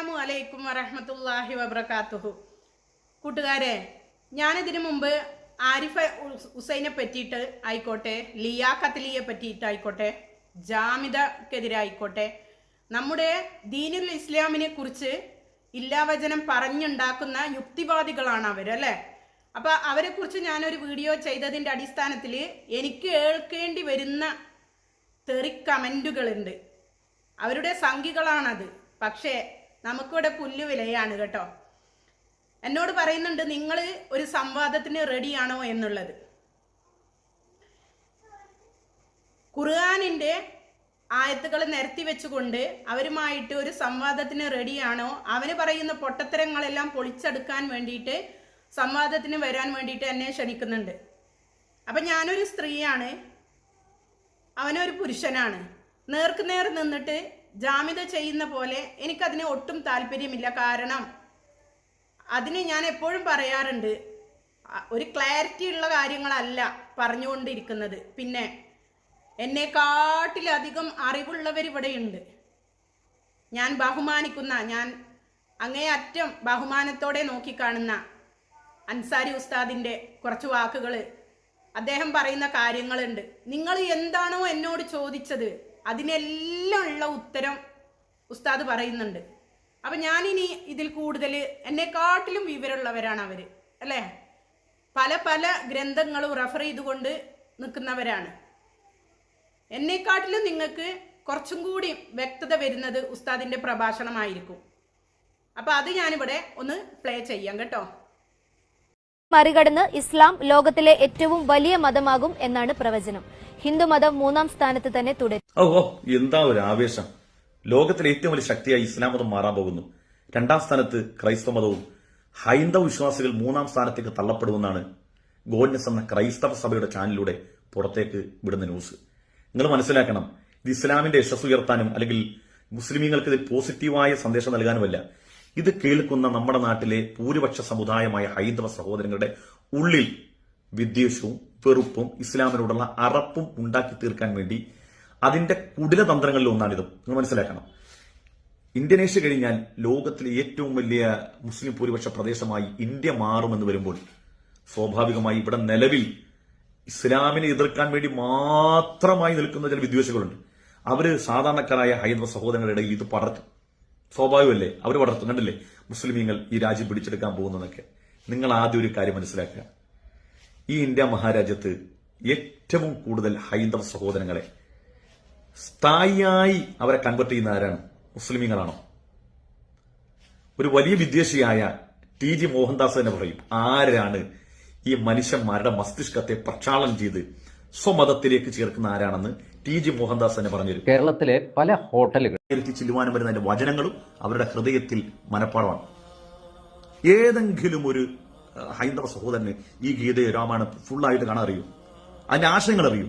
അസ്സലാമു അലൈക്കും വറഹമത്തല്ലാഹി വബർക്കാത്തുഹു കൂട്ടുകാരെ ഞാനിതിനു മുമ്പ് ആരിഫ ഹുസൈനെ പറ്റിയിട്ട് ആയിക്കോട്ടെ ലിയാ കത്തലിയെ പറ്റിയിട്ടായിക്കോട്ടെ ജാമിദക്കെതിരെ ആയിക്കോട്ടെ നമ്മുടെ ദീനുൽ ഇസ്ലാമിനെ കുറിച്ച് ഇല്ലാവചനം പറഞ്ഞുണ്ടാക്കുന്ന യുക്തിവാദികളാണ് അവരല്ലേ അല്ലേ? അപ്പോൾ അവരെക്കുറിച്ച് ഞാനൊരു വീഡിയോ ചെയ്തതിന്റെ അടിസ്ഥാനത്തിൽ എനിക്ക് കേൾക്കേണ്ടി വരുന്ന തെറി കമന്റുകളുണ്ട് അവരുടെ സംഖ്യകളാണത്. പക്ഷേ നമുക്കിവിടെ പുല്ല് വിലയാണ് കേട്ടോ. എന്നോട് പറയുന്നുണ്ട് നിങ്ങൾ ഒരു സംവാദത്തിന് റെഡിയാണോ എന്നുള്ളത്? ഖുർആാനിന്റെ ആയത്തുകൾ നിരത്തി വെച്ചുകൊണ്ട് അവരുമായിട്ട് ഒരു സംവാദത്തിന് റെഡിയാണോ? അവന് പറയുന്ന പൊട്ടത്തരങ്ങളെല്ലാം പൊളിച്ചെടുക്കാൻ വേണ്ടിയിട്ട് സംവാദത്തിന് വരാൻ വേണ്ടിയിട്ട് എന്നെ ക്ഷണിക്കുന്നുണ്ട്. അപ്പം ഞാനൊരു സ്ത്രീയാണ്. അവനൊരു പുരുഷനാണ്. നേർക്കുനേർ നിന്നിട്ട് ജാമ്യത ചെയ്യുന്ന പോലെ എനിക്കതിന് ഒട്ടും താല്പര്യമില്ല. കാരണം അതിന് ഞാൻ എപ്പോഴും പറയാറുണ്ട് ഒരു ക്ലാരിറ്റി ഉള്ള കാര്യങ്ങളല്ല പറഞ്ഞുകൊണ്ടിരിക്കുന്നത്. പിന്നെ എന്നെക്കാട്ടിലധികം അറിവുള്ളവർ ഇവിടെയുണ്ട്. ഞാൻ ബഹുമാനിക്കുന്ന ഞാൻ അങ്ങേയറ്റം ബഹുമാനത്തോടെ നോക്കിക്കാണുന്ന അൻസാരി ഉസ്താദിന്റെ കുറച്ച് വാക്കുകൾ അദ്ദേഹം പറയുന്ന കാര്യങ്ങളുണ്ട്. നിങ്ങൾ എന്താണോ എന്നോട് ചോദിച്ചത് അതിനെല്ലാം ഉള്ള ഉത്തരം ഉസ്താദ് പറയുന്നുണ്ട്. അപ്പം ഞാനിനി ഇതിൽ കൂടുതൽ എന്നെക്കാട്ടിലും വിവരമുള്ളവരാണ് അവർ അല്ലേ? പല പല ഗ്രന്ഥങ്ങളും റെഫർ ചെയ്തുകൊണ്ട് നിൽക്കുന്നവരാണ്. എന്നെക്കാട്ടിലും നിങ്ങൾക്ക് കുറച്ചും കൂടി വ്യക്തത വരുന്നത് ഉസ്താദിന്റെ പ്രഭാഷണമായിരിക്കും. അപ്പോൾ അത് ഞാനിവിടെ ഒന്ന് പ്ലേ ചെയ്യാം കേട്ടോ. മറികടന്ന് ഇസ്ലാം ലോകത്തിലെ ഏറ്റവും വലിയ മതമാകും എന്നാണ് പ്രവചനം. ഹിന്ദുമതം മൂന്നാം സ്ഥാനത്ത് തന്നെ തുടരും. ഓ ഓ എന്താ ഒരു ആവേശം. ലോകത്തിലെ ഏറ്റവും വലിയ ശക്തിയായി ഇസ്ലാം മതം മാറാൻ പോകുന്നു. രണ്ടാം സ്ഥാനത്ത് ക്രൈസ്തവ മതവും ഹൈന്ദവ വിശ്വാസികൾ മൂന്നാം സ്ഥാനത്തേക്ക് തള്ളപ്പെടുമെന്നാണ് ഗോഡ്നസ് എന്ന ക്രൈസ്തവ സഭയുടെ ചാനലിലൂടെ പുറത്തേക്ക് വിടുന്ന ന്യൂസ്. നിങ്ങൾ മനസ്സിലാക്കണം ഇത് ഇസ്ലാമിന്റെ യശസ് ഉയർത്താനും അല്ലെങ്കിൽ മുസ്ലിമീങ്ങൾക്ക് ഇതിൽ പോസിറ്റീവായ സന്ദേശം നൽകാനുമല്ല. ഇത് കേൾക്കുന്ന നമ്മുടെ നാട്ടിലെ ഭൂരിപക്ഷ സമുദായമായ ഹൈന്ദവ സഹോദരങ്ങളുടെ ഉള്ളിൽ വിദ്വേഷവും വെറുപ്പും ഇസ്ലാമിനോടുള്ള അറപ്പും ഉണ്ടാക്കി തീർക്കാൻ വേണ്ടി അതിന്റെ കുടിലതന്ത്രങ്ങളിൽ ഒന്നാണിത്. നിങ്ങൾ മനസ്സിലാക്കണം. ഇന്തോനേഷ്യ കഴിഞ്ഞാൽ ലോകത്തിലെ ഏറ്റവും വലിയ മുസ്ലിം ഭൂരിപക്ഷ പ്രദേശമായി ഇന്ത്യ മാറുമെന്ന് വരുമ്പോൾ സ്വാഭാവികമായി ഇവിടെ നിലവിൽ ഇസ്ലാമിനെ എതിർക്കാൻ വേണ്ടി മാത്രമായി നിൽക്കുന്ന ചില വിദ്വേഷികളുണ്ട് അവർ സാധാരണക്കാരായ ഹൈന്ദവ സഹോദരങ്ങളുടെ ഇടയിൽ ഇത് പടർത്തും. സ്വാഭാവികമല്ലേ? അവർ വളർത്തും. കണ്ടില്ലേ? മുസ്ലിമീങ്ങൾ ഈ രാജ്യം പിടിച്ചെടുക്കാൻ പോകുന്നതൊക്കെ. നിങ്ങൾ ആദ്യം ഒരു കാര്യം മനസ്സിലാക്കുക. ഈ ഇന്ത്യ മഹാരാജ്യത്ത് ഏറ്റവും കൂടുതൽ ഹൈന്ദവ സഹോദരങ്ങളെ സ്ഥായിയായി അവരെ കൺവെർട്ട് ചെയ്യുന്ന ആരാണ്? മുസ്ലിമീങ്ങളാണോ? ഒരു വലിയ വിദ്വേഷിയായ ടി ജി മോഹൻദാസ് തന്നെ പറയും ആരാണ് ഈ മനുഷ്യന്മാരുടെ മസ്തിഷ്കത്തെ പ്രക്ഷാളനം ചെയ്ത് സ്വമതത്തിലേക്ക് ചേർക്കുന്ന ആരാണെന്ന് ടി ജി മോഹൻദാസ് തന്നെ പറഞ്ഞു കേരളത്തിലെ പല ഹോട്ടലുകൾ ചെല്ലുവാനും വരുന്ന അതിന്റെ വചനങ്ങളും അവരുടെ ഹൃദയത്തിൽ മനപ്പാടമാണ്. ഏതെങ്കിലും ഒരു ഹൈന്ദവ സഹോദരന് ഈ ഗീതയോ രാമായണം ഫുള്ളായിട്ട് കാണാൻ അറിയൂ. അതിന്റെ ആശയങ്ങൾ അറിയൂ.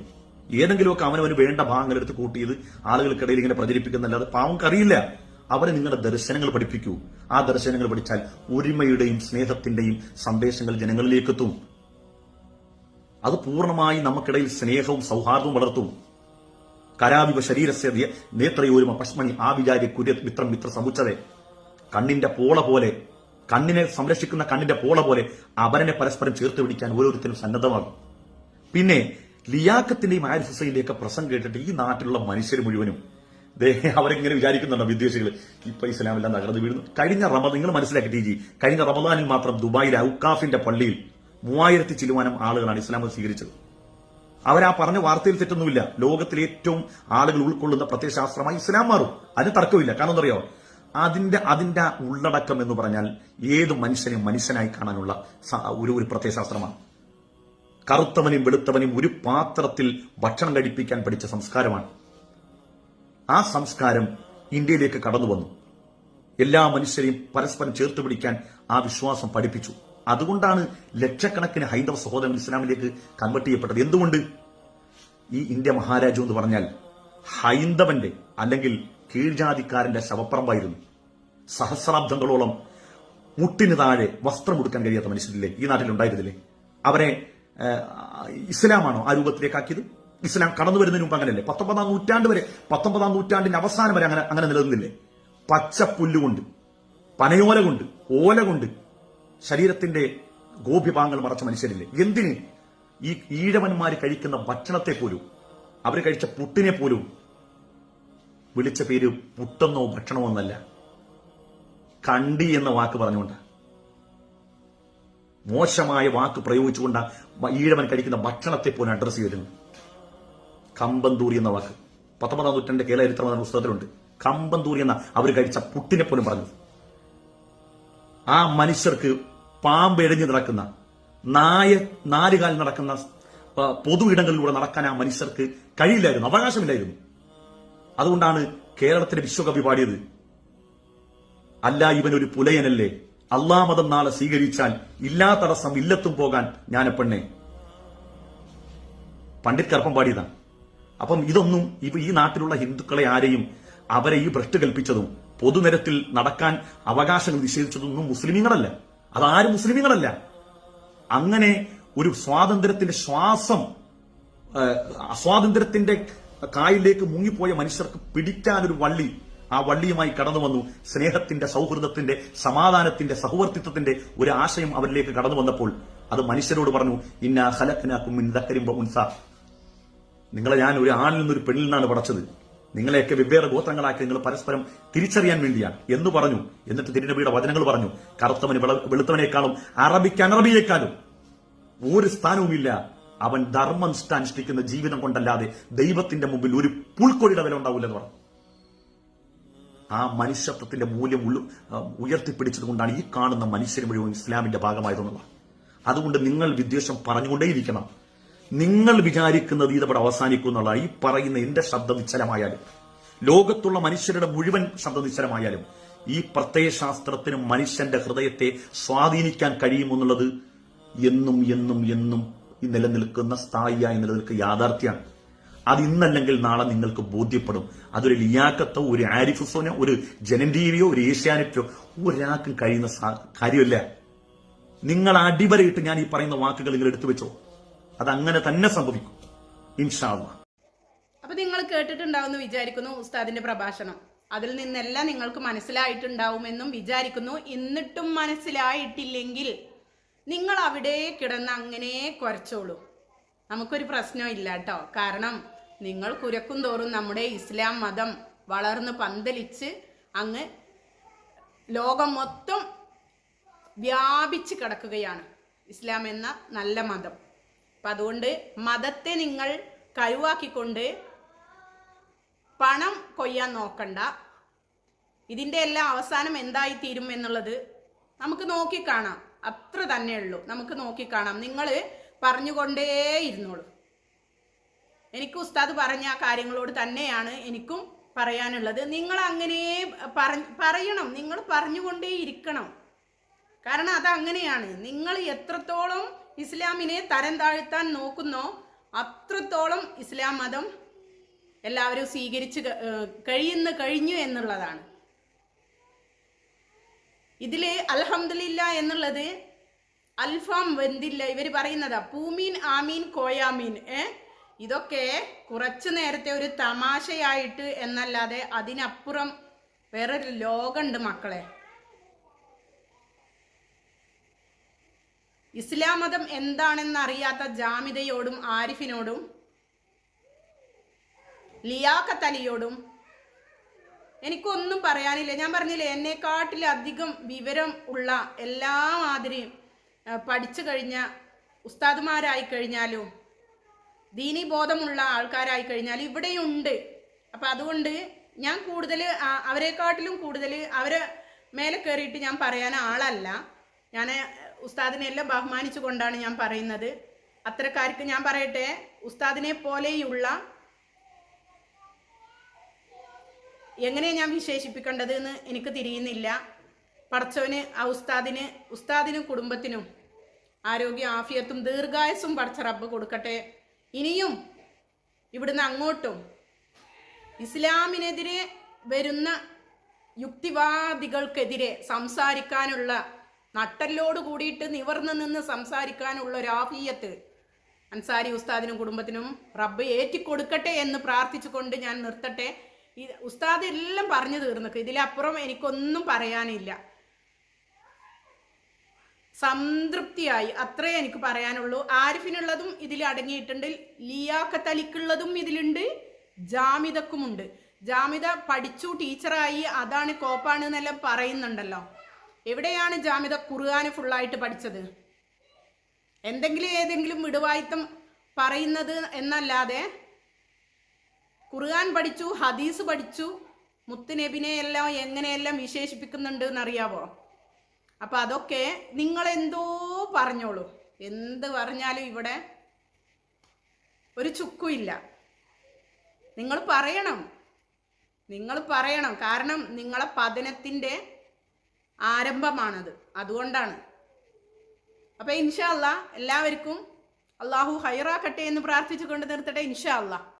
ഏതെങ്കിലുമൊക്കെ അവനവന് വേണ്ട ഭാഗങ്ങൾ എടുത്ത് കൂട്ടിയത് ആളുകൾക്കിടയിൽ ഇങ്ങനെ പ്രചരിപ്പിക്കുന്നല്ലാതെ പാവങ്ങൾക്ക് അറിയില്ല അവരെ നിങ്ങളുടെ ദർശനങ്ങൾ പഠിപ്പിക്കൂ. ആ ദർശനങ്ങൾ പഠിച്ചാൽ ഒരുമയുടെയും സ്നേഹത്തിന്റെയും സന്ദേശങ്ങൾ ജനങ്ങളിലേക്ക് എത്തും അത് പൂർണമായി നമുക്കിടയിൽ സ്നേഹവും സൗഹാർദ്ദവും വളർത്തും. കരാവിവ ശരീരസ്യ നേത്രയോരുമ പശ്മണി ആ വിചാരി കുര്യ മിത്രം മിത്ര സമുച്ചതെ. കണ്ണിന്റെ പോള പോലെ കണ്ണിനെ സംരക്ഷിക്കുന്ന കണ്ണിന്റെ പോള പോലെ അവരനെ പരസ്പരം ചേർത്ത് പിടിക്കാൻ ഓരോരുത്തരും സന്നദ്ധമാകും. പിന്നെ ലിയാക്കത്തിന്റെയും ആരിഫ് ഹുസൈന്റെയൊക്കെ പ്രസംഗം കേട്ടിട്ട് ഈ നാട്ടിലുള്ള മനുഷ്യർ മുഴുവനും അവരിങ്ങനെ വിചാരിക്കുന്നുണ്ടോ വിദ്വേഷികൾ? ഇപ്പൊ ഇസ്ലാമെല്ലാം തകർന്നു വീഴുന്നു. കഴിഞ്ഞ റമദാൻ നിങ്ങൾ മനസ്സിലാക്കി ടി ജി കഴിഞ്ഞ റമദാനിൽ മാത്രം ദുബായിലെ ഔക്കാഫിന്റെ പള്ളിയിൽ മൂവായിരത്തി ചിലുവാനം ആളുകളാണ് ഇസ്ലാം സ്വീകരിച്ചത്. അവരാ പറഞ്ഞ വാർത്തയിൽ തെറ്റൊന്നുമില്ല. ലോകത്തിലെ ഏറ്റവും ആളുകൾ ഉൾക്കൊള്ളുന്ന പ്രത്യയശാസ്ത്രമായി ഇസ്ലാം മാറും. അതിന് തർക്കമില്ല. കാരണം എന്തറിയോ അതിന്റെ അതിന്റെ ഉള്ളടക്കം എന്ന് പറഞ്ഞാൽ ഏത് മനുഷ്യനെയും മനുഷ്യനായി കാണാനുള്ള ഒരു ഒരു പ്രത്യയശാസ്ത്രമാണ് കറുത്തവനും വെളുത്തവനും ഒരു പാത്രത്തിൽ ഭക്ഷണം കഴിപ്പിക്കാൻ പഠിച്ച സംസ്കാരമാണ്. ആ സംസ്കാരം ഇന്ത്യയിലേക്ക് കടന്നു വന്നു എല്ലാ മനുഷ്യരെയും പരസ്പരം ചേർത്ത് പിടിക്കാൻ ആ വിശ്വാസം പഠിപ്പിച്ചു. അതുകൊണ്ടാണ് ലക്ഷക്കണക്കിന് ഹൈന്ദവ സഹോദരൻ ഇസ്ലാമിലേക്ക് കൺവെർട്ട് ചെയ്യപ്പെട്ടത്. എന്തുകൊണ്ട്? ഈ ഇന്ത്യ മഹാരാജു എന്ന് പറഞ്ഞാൽ ഹൈന്ദവന്റെ അല്ലെങ്കിൽ കീഴ്ജാതിക്കാരന്റെ ശവപ്പറമ്പായിരുന്നു. സഹസ്രാബ്ദങ്ങളോളം മുട്ടിന് താഴെ വസ്ത്രം ഉടുക്കാൻ കഴിയാത്ത മനുഷ്യരില്ലേ? ഈ നാട്ടിൽ ഉണ്ടായിരുന്നില്ലേ അവരെ ഇസ്ലാമാണോ ആ രൂപത്തിലേക്കാക്കിയത്? ഇസ്ലാം കടന്നു വരുന്നതിന് മുമ്പ് അങ്ങനെയല്ലേ? പത്തൊമ്പതാം നൂറ്റാണ്ട് വരെ പത്തൊമ്പതാം നൂറ്റാണ്ടിന്റെ അവസാനം വരെ അങ്ങനെ അങ്ങനെ നിലനിന്നില്ലേ? പച്ചപ്പുല്ലുകൊണ്ട് പനയോല കൊണ്ട് ഓല കൊണ്ട് ശരീരത്തിന്റെ ഗോപ്യഭാഗങ്ങൾ മറച്ച മനുഷ്യരില്ലേ? എന്തിന് ഈ ഈഴവന്മാർ കഴിക്കുന്ന ഭക്ഷണത്തെ പോലും അവർ കഴിച്ച പുട്ടിനെ പോലും വിളിച്ച പേര് പുട്ടെന്നോ ഭക്ഷണമോ എന്നല്ല. കണ്ടി എന്ന വാക്ക് പറഞ്ഞുകൊണ്ട് മോശമായ വാക്ക് പ്രയോഗിച്ചുകൊണ്ട് ഈഴവൻ കഴിക്കുന്ന ഭക്ഷണത്തെ പോലും അഡ്രസ്സ് ചെയ്തിരുന്നു കമ്പന്തൂരി എന്ന വാക്ക്. പത്തൊമ്പതാം നൂറ്റാണ്ട് കേരള ചരിത്രം എന്ന പുസ്തകത്തിലുണ്ട്. കമ്പന്തൂരി എന്ന അവർ കഴിച്ച പുട്ടിനെ പോലും പറഞ്ഞു. ആ മനുഷ്യർക്ക് പാമ്പ് എഴഞ്ഞു നടക്കുന്ന നായ നാലുകാൽ നടക്കുന്ന പൊതു ഇടങ്ങളിലൂടെ നടക്കാൻ ആ മനുഷ്യർക്ക് കഴിയില്ലായിരുന്നു അവകാശമില്ലായിരുന്നു. അതുകൊണ്ടാണ് കേരളത്തിലെ വിശ്വകവി പാടിയത് അല്ല ഇവനൊരു പുലയനല്ലേ? അള്ളാ മതം നാളെ സ്വീകരിച്ചാൽ ഇല്ലാ തടസ്സം ഇല്ലത്തും പോകാൻ ഞാനെപ്പെണ്ണെ പണ്ഡിറ്റ് കർപ്പം പാടിയതാണ് അപ്പം ഇതൊന്നും ഇപ്പൊ ഈ നാട്ടിലുള്ള ഹിന്ദുക്കളെ ആരെയും അവരെ ഈ ഭ്രഷ്ട് കൽപ്പിച്ചതും പൊതുനിരത്തിൽ നടക്കാൻ അവകാശങ്ങൾ നിഷേധിച്ചതൊന്നും മുസ്ലിമീങ്ങളല്ല. അതാരും മുസ്ലിമീങ്ങളല്ല. അങ്ങനെ ഒരു സ്വാതന്ത്ര്യത്തിന്റെ ശ്വാസം സ്വാതന്ത്ര്യത്തിന്റെ കായലിലേക്ക് മുങ്ങിപ്പോയ മനുഷ്യർക്ക് പിടിക്കാൻ ഒരു വള്ളി ആ വള്ളിയുമായി കടന്നു വന്നു സ്നേഹത്തിന്റെ സൗഹൃദത്തിന്റെ സമാധാനത്തിന്റെ സഹവർത്തിത്വത്തിന്റെ ഒരു ആശയം അവരിലേക്ക് കടന്നു വന്നപ്പോൾ അത് മനുഷ്യരോട് പറഞ്ഞു ഇന്ന ഹലക്കിനാക്കും നിങ്ങളെ ഞാൻ ഒരു ആണിൽ നിന്നൊരു പെണ്ണിൽ നിന്നാണ് പടച്ചത്. നിങ്ങളെയൊക്കെ വെവ്വേറെ ഗോത്രങ്ങളാക്കി നിങ്ങൾ പരസ്പരം തിരിച്ചറിയാൻ വേണ്ടിയാണ്. എന്ന് പറഞ്ഞു. എന്നിട്ട് തിരുനബിയുടെ വചനങ്ങൾ പറഞ്ഞു. കറുത്തവന് വെള- വെളുത്തവനേക്കാളും അറബിക്ക് അനറബിയേക്കാളും ഒരു സ്ഥാനവുമില്ല. അവൻ ധർമ്മം അനുഷ്ഠിക്കുന്ന ജീവിതം കൊണ്ടല്ലാതെ ദൈവത്തിന്റെ മുമ്പിൽ ഒരു പുൽക്കൊടിയുടെ വില ഉണ്ടാവില്ലെന്ന് പറഞ്ഞു. ആ മനുഷ്യത്വത്തിന്റെ മൂല്യം ഉയർത്തിപ്പിടിച്ചത് കൊണ്ടാണ് ഈ കാണുന്ന മനുഷ്യർ മുഴുവൻ ഇസ്ലാമിന്റെ ഭാഗമായതെന്നുള്ളത് അതുകൊണ്ട് നിങ്ങൾ വിദ്വേഷം പറഞ്ഞുകൊണ്ടേയിരിക്കണം. നിങ്ങൾ വിചാരിക്കുന്നത് ഇതവിടെ അവസാനിക്കും എന്നുള്ളതാണ്. ഈ പറയുന്ന എന്റെ ശബ്ദം നിശ്ചലമായാലും ലോകത്തുള്ള മനുഷ്യരുടെ മുഴുവൻ ശബ്ദം നിശ്ചലമായാലും ഈ പ്രത്യയശാസ്ത്രത്തിന് മനുഷ്യന്റെ ഹൃദയത്തെ സ്വാധീനിക്കാൻ കഴിയുമെന്നുള്ളത് എന്നും എന്നും എന്നും നിലനിൽക്കുന്ന സ്ഥായിയായി നിലനിൽക്കുന്ന യാഥാർത്ഥ്യമാണ്. അത് ഇന്നല്ലെങ്കിൽ നാളെ നിങ്ങൾക്ക് ബോധ്യപ്പെടും. അതൊരു ലിയാക്കത്തോ ഒരു ആരിഫുസോനോ ഒരു ജനന്റീവിയോ ഒരു ഏഷ്യാനെറ്റോ ഒരാൾക്കും കഴിയുന്ന കാര്യമല്ല. നിങ്ങൾ അടിവരയിട്ട് ഞാൻ ഈ പറയുന്ന വാക്കുകൾ നിങ്ങൾ എടുത്തു വെച്ചോ അത് അങ്ങനെ തന്നെ സംഭവിക്കും. ഇൻഷാള്ള അപ്പൊ നിങ്ങൾ കേട്ടിട്ടുണ്ടാവുമെന്ന് വിചാരിക്കുന്നു ഉസ്താദിന്റെ പ്രഭാഷണം. അതിൽ നിന്നെല്ലാം നിങ്ങൾക്ക് മനസ്സിലായിട്ടുണ്ടാവുമെന്നും വിചാരിക്കുന്നു. എന്നിട്ടും മനസ്സിലായിട്ടില്ലെങ്കിൽ നിങ്ങൾ അവിടെ കിടന്ന് അങ്ങനെ കുറച്ചോളൂ. നമുക്കൊരു പ്രശ്നം ഇല്ല കേട്ടോ. കാരണം നിങ്ങൾ കുരക്കും തോറും നമ്മുടെ ഇസ്ലാം മതം വളർന്ന് പന്തലിച്ച് അങ്ങ് ലോകം മൊത്തം വ്യാപിച്ച് കിടക്കുകയാണ്. ഇസ്ലാം എന്ന നല്ല മതം. അപ്പം അതുകൊണ്ട് മതത്തെ നിങ്ങൾ കഴിവാക്കിക്കൊണ്ട് പണം കൊയ്യാൻ നോക്കണ്ട. ഇതിന്റെ എല്ലാം അവസാനം എന്തായി തീരും എന്നുള്ളത് നമുക്ക് നോക്കിക്കാണാം. അത്ര തന്നെ ഉള്ളൂ. നമുക്ക് നോക്കിക്കാണാം. നിങ്ങൾ പറഞ്ഞുകൊണ്ടേ ഇരുന്നോളൂ. എനിക്ക് ഉസ്താദ് പറഞ്ഞ ആ കാര്യങ്ങളോട് തന്നെയാണ് എനിക്കും പറയാനുള്ളത്. നിങ്ങൾ അങ്ങനെ പറ- പറയണം. നിങ്ങൾ പറഞ്ഞുകൊണ്ടേ ഇരിക്കണം. കാരണം അത് അങ്ങനെയാണ്. നിങ്ങൾ എത്രത്തോളം ഇസ്ലാമിനെ തരം താഴ്ത്താൻ നോക്കുന്നോ? അത്രത്തോളം ഇസ്ലാം മതം എല്ലാവരും സ്വീകരിച്ച് കഴിയുന്ന കഴിഞ്ഞു എന്നുള്ളതാണ്. ഇതിൽ അൽഹംദുലില്ല എന്നുള്ളത് അൽഫാം വെന്തില്ല. ഇവർ പറയുന്നതാ പൂമീൻ ആമീൻ കോയാമീൻ ഏ? ഇതൊക്കെ കുറച്ചു നേരത്തെ ഒരു തമാശയായിട്ട് എന്നല്ലാതെ അതിനപ്പുറം വേറൊരു ലോകമുണ്ട് മക്കളെ. ഇസ്ലാം മതം എന്താണെന്ന് അറിയാത്ത ജാമിതയോടും ആരിഫിനോടും ലിയാഖത്ത് അലിയോടും എനിക്കൊന്നും പറയാനില്ല. ഞാൻ പറഞ്ഞില്ലേ എന്നെക്കാട്ടിലധികം വിവരം ഉള്ള എല്ലാ മാതിരിയും പഠിച്ചു കഴിഞ്ഞ ഉസ്താദുമാരായി കഴിഞ്ഞാലും ദീനി ബോധമുള്ള ആൾക്കാരായി കഴിഞ്ഞാലും ഇവിടെയുണ്ട്. അപ്പം അതുകൊണ്ട് ഞാൻ കൂടുതൽ അവരെക്കാട്ടിലും കൂടുതൽ അവരെ മേലെ കയറിയിട്ട് ഞാൻ പറയാൻ ആളല്ല. ഞാൻ ഉസ്താദിനെ എല്ലാം ബഹുമാനിച്ചുകൊണ്ടാണ് ഞാൻ പറയുന്നത്. അത്തരക്കാർക്ക് ഞാൻ പറയട്ടെ ഉസ്താദിനെ പോലെയുള്ള എങ്ങനെയാണ് ഞാൻ വിശേഷിപ്പിക്കേണ്ടത് എന്ന് എനിക്ക് തിരിയുന്നില്ല. പടച്ചവന് ആ ഉസ്താദിന് ഉസ്താദിനും കുടുംബത്തിനും ആരോഗ്യ ആഫിയത്തും ദീർഘായുസും പടച്ച റബ്ബ് കൊടുക്കട്ടെ. ഇനിയും ഇവിടുന്ന് അങ്ങോട്ടും ഇസ്ലാമിനെതിരെ വരുന്ന യുക്തിവാദികൾക്കെതിരെ സംസാരിക്കാനുള്ള നട്ടല്ലോട് കൂടിയിട്ട് നിവർന്ന് നിന്ന് സംസാരിക്കാനുള്ള ഒരു ആഫിയത്ത് അൻസാരി ഉസ്താദിനും കുടുംബത്തിനും റബ്ബ് ഏറ്റിക്കൊടുക്കട്ടെ എന്ന് പ്രാർത്ഥിച്ചുകൊണ്ട് ഞാൻ നിർത്തട്ടെ. ഈ ഉസ്താദ് എല്ലാം പറഞ്ഞു തീർന്നു ഇതിലപ്പുറം എനിക്കൊന്നും പറയാനില്ല. സംതൃപ്തിയായി അത്രേ എനിക്ക് പറയാനുള്ളൂ. ആരിഫിനുള്ളതും ഇതിൽ അടങ്ങിയിട്ടുണ്ട്. ലിയാക്കത്തലിക്കുള്ളതും ഇതിലുണ്ട്. ജാമിതക്കുമുണ്ട് ജാമിത പഠിച്ചു ടീച്ചറായി. അതാണ് കോപ്പാണ് എന്നെല്ലാം പറയുന്നുണ്ടല്ലോ. എവിടെയാണ് ജാമിത ഖുർആാന് ഫുള്ളായിട്ട് പഠിച്ചത്? എന്തെങ്കിലും ഏതെങ്കിലും വിടുവായിത്തം പറയുന്നത് എന്നല്ലാതെ ഖുർആൻ പഠിച്ചു ഹദീസ് പഠിച്ചു മുത്തുനബിനെ എല്ലാം എങ്ങനെയെല്ലാം വിശേഷിപ്പിക്കുന്നുണ്ട് എന്നറിയാവോ? അപ്പൊ അതൊക്കെ നിങ്ങൾ എന്തോ പറഞ്ഞോളൂ. എന്ത് പറഞ്ഞാലും ഇവിടെ ഒരു ചുക്കുമില്ല. നിങ്ങൾ പറയണം. നിങ്ങൾ പറയണം. കാരണം നിങ്ങളെ പതനത്തിന്റെ ആരംഭമാണത്. അതുകൊണ്ടാണ്. അപ്പോൾ ഇൻഷാ അല്ലാ എല്ലാവർക്കും അള്ളാഹു ഹൈറാക്കട്ടെ എന്ന് പ്രാർത്ഥിച്ചുകൊണ്ട് നിർത്തട്ടെ ഇൻഷാ അല്ലാ